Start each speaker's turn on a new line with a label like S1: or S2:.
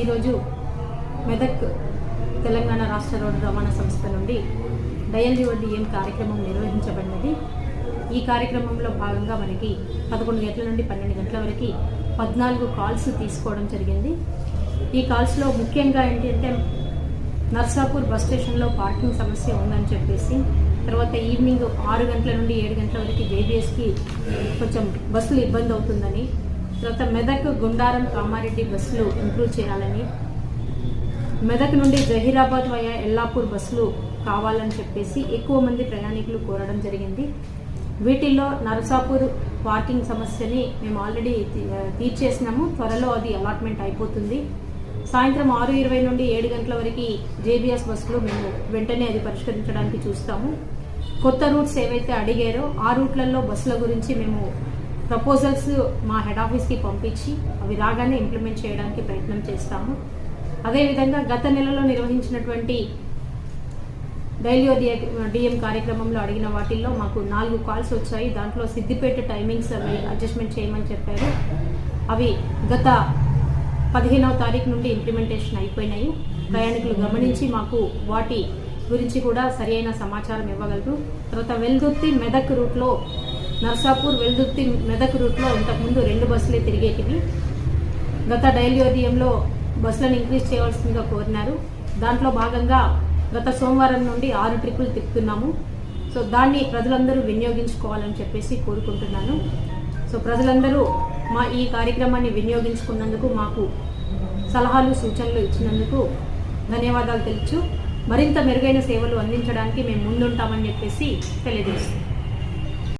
S1: ఈరోజు మెదక్ తెలంగాణ రాష్ట్ర రోడ్డు రవాణా సంస్థ నుండి డయల్ యువర్ డిఎం కార్యక్రమం నిర్వహించబడినది? ఈ కార్యక్రమంలో భాగంగా మనకి పదకొండు గంటల నుండి పన్నెండు గంటల వరకు పద్నాలుగు కాల్స్ తీసుకోవడం జరిగింది. ఈ కాల్స్లో ముఖ్యంగా ఏంటంటే నర్సాపూర్ బస్ స్టేషన్లో పార్కింగ్ సమస్య ఉందని చెప్పేసి తర్వాత ఈవినింగ్ ఆరు గంటల నుండి ఏడు గంటల వరకు జేబీఎస్కి కొంచెం బస్సులు ఇబ్బంది అవుతుందని తర్వాత మెదక్ గుండారం కామారెడ్డి బస్సులు ఇంప్రూవ్ చేయాలని మెదక్ నుండి జహీరాబాద్ వయా ఎల్లాపూర్ బస్సులు కావాలని చెప్పేసి ఎక్కువ మంది ప్రయాణికులు కోరడం జరిగింది. వీటిల్లో నరసాపూర్ పార్కింగ్ సమస్యని మేము ఆల్రెడీ తీ- తీర్చేసినాము. త్వరలో అది అలాట్మెంట్ అయిపోతుంది. సాయంత్రం ఆరు ఇరవై నుండి ఏడు గంటల వరకు జేబీఎస్ బస్సులు మేము వెంటనే అది పరిష్కరించడానికి చూస్తాము. కొత్త రూట్స్ ఏవైతే అడిగారో ఆ రూట్లలో బస్సుల గురించి మేము ప్రపోజల్స్ మా హెడ్ ఆఫీస్కి పంపించి అవి రాగానే ఇంప్లిమెంట్ చేయడానికి ప్రయత్నం చేస్తాము. అదేవిధంగా గత నెలలో నిర్వహించినటువంటి డైలీ డిఎం కార్యక్రమంలో అడిగిన వాటిల్లో మాకు నాలుగు కాల్స్ వచ్చాయి. దాంట్లో సిద్దిపేట టైమింగ్స్ అవి అడ్జస్ట్మెంట్ చేయమని చెప్పారు. అవి గత పదిహేనవ తారీఖు నుండి ఇంప్లిమెంటేషన్ అయిపోయినాయి. ప్రయాణికులు గమనించి మాకు వాటి గురించి కూడా సరి అయిన సమాచారం ఇవ్వగలరు. తర్వాత వెల్దుర్తి మెదక్ రూట్లో నర్సాపూర్ వెల్దుర్తి మెదక్ రూట్లో ఇంతకుముందు రెండు బస్సులే తిరిగేటివి. గత డైలియోరియంలో బస్సులను ఇంక్రీజ్ చేయవలసిందిగా కోరినారు. దాంట్లో భాగంగా గత సోమవారం నుండి ఆరు ట్రిప్పులు తిప్పుతున్నాము. సో దాన్ని ప్రజలందరూ వినియోగించుకోవాలని చెప్పేసి కోరుకుంటున్నాను. సో ప్రజలందరూ మా ఈ కార్యక్రమాన్ని వినియోగించుకున్నందుకు మాకు సలహాలు సూచనలు ఇచ్చినందుకు ధన్యవాదాలు తెలుసు మరింత మెరుగైన సేవలు అందించడానికి మేము ముందుంటామని చెప్పేసి తెలియజేస్తున్నాం.